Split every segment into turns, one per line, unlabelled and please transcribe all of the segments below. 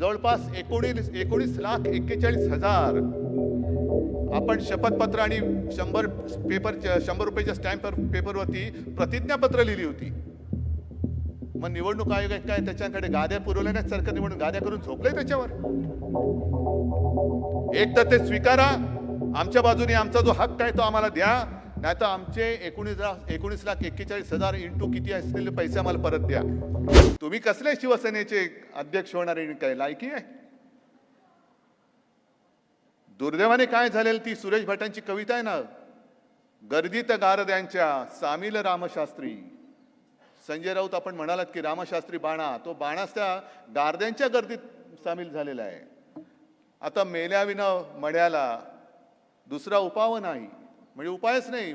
जवळपास एकोणीस एकोणीस लाख एक्केचाळीस हजार. आपण शपथपत्र आणि शंभर पेपर शंभर रुपयाच्या स्टॅम्प पेपरवरती प्रतिज्ञापत्र लिहिली होती. मग निवडणूक आयोग आहे काय त्याच्याकडे गाद्या पुरवल्या नाही सरकार निवडणूक गाद्या करून झोपले त्याच्यावर? एक तर ते स्वीकारा. आमच्या बाजूने आमचा जो हक्क आहे तो आम्हाला द्या. नाही तर आमचे एकोणीस लाख एकोणीस लाख एक्केचाळीस हजार इंटू किती असलेले पैसे आम्हाला परत द्या. तुम्ही कसले शिवसेनेचे अध्यक्ष होणारे काय लायकी आहे? दुर्दैवाने काय झालेलं ती सुरेश भटांची कविता आहे ना? गर्दीत गारद्यांच्या सामील रामशास्त्री. संजय राऊत आपण म्हणालात की रामशास्त्री बाणा तो बाणास त्या गारद्यांच्या गर्दीत सामील झालेला आहे. आता मेल्याविना मण्याला दुसरा उपाव नाही. म्हणजे उपायच नाही.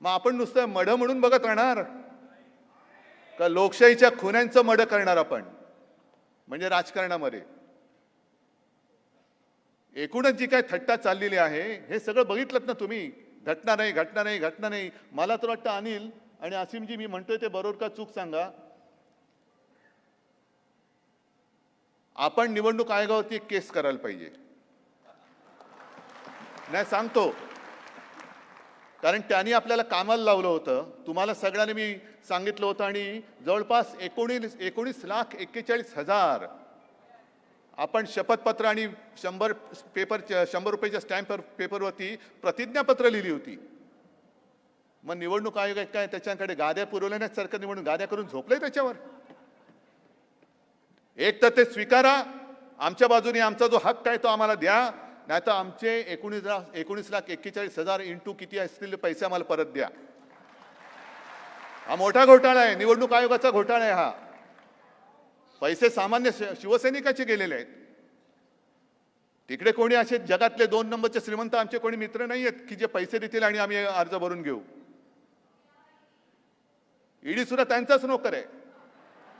मग आपण नुसतं मढ म्हणून बघत राहणार? का लोकशाहीच्या खुन्यांचं मढ करणार आपण? म्हणजे राजकारणामध्ये. एकूणच जी काय थट्टा चाललेली आहे हे सगळं बघितलं ना तुम्ही? घटना नाही घटना नाही घटना नाही. मला तर वाटतं अनिल आणि असीमजी मी म्हणतोय ते बरोबर का चूक सांगा? आपण निवडणूक आयोगावरती एक केस करायला पाहिजे. नाही सांगतो. कारण त्यांनी आपल्याला कामाला लावलं होतं. तुम्हाला सगळ्यांनी मी सांगितलं होतं आणि जवळपास एकोणीस एकोणीस लाख एक्केचाळीस हजार आपण शपथपत्र आणि शंभर पेपर शंभर रुपयाच्या स्टॅम्प पेपरवरती प्रतिज्ञापत्र लिहिली होती. मग निवडणूक आयोग काय त्याच्याकडे गाद्या पुरवल्या नाही सरकार निवडणूक गाद्या करून झोपलंय त्याच्यावर? एक तर ते स्वीकारा. आमच्या बाजूने आमचा जो हक्क आहे तो आम्हाला द्या. नाही तर आमचे एकोणीस लाख एकोणीस लाख एक्केचाळीस हजार इंटू किती असतील पैसे आम्हाला परत द्या. हा मोठा घोटाळा आहे. निवडणूक आयोगाचा घोटाळा आहे हा. पैसे सामान्य शिवसैनिकाचे गेलेले आहेत. तिकडे कोणी असे जगातले दोन नंबरचे श्रीमंत आमचे कोणी मित्र नाही आहेत की जे पैसे देतील आणि आम्ही अर्ज भरून घेऊ. ईडी सुद्धा त्यांचाच नोकर आहे.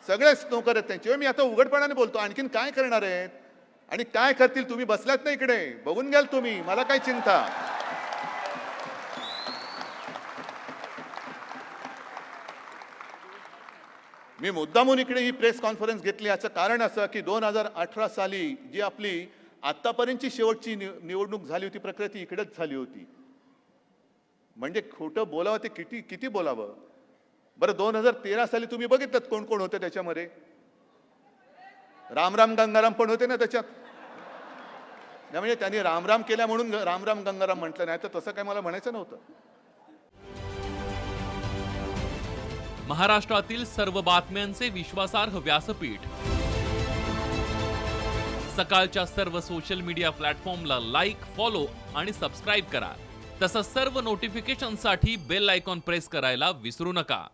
सगळेच नोकर आहेत त्यांचे. मी आता उघडपणाने बोलतो. आणखीन काय करणार आहेत? आणि काय करतील तुम्ही बसल्यात ना इकडे? बघून घ्याल तुम्ही. मला काय चिंता? मी मुद्दामून इकडे ही प्रेस कॉन्फरन्स घेतली. याचं कारण असं की दोन हजार अठरा साली जी आपली आतापर्यंतची शेवटची निवडणूक झाली होती प्रक्रिया ती इकडेच झाली होती. म्हणजे खोटं बोलावं ते किती किती बोलावं? बरं दोन हजार तेरा साली तुम्ही बघितलं कोण कोण होतं त्याच्यामध्ये? रामराम गंगाराम पण होते ना त्याच्यात. नाही म्हणजे त्यांनी रामराम केल्या म्हणून रामराम गंगाराम म्हटलं नाही तर तसं काय मला म्हणायचं नव्हतं.
महाराष्ट्रातील सर्व बातम्यांचे विश्वासार्ह व्यासपीठ. सकाळच्या सर्व सोशल मीडिया प्लॅटफॉर्मला लाईक फॉलो आणि सबस्क्राईब करा. तसंच सर्व नोटिफिकेशनसाठी बेल आयकॉन प्रेस करायला विसरू नका.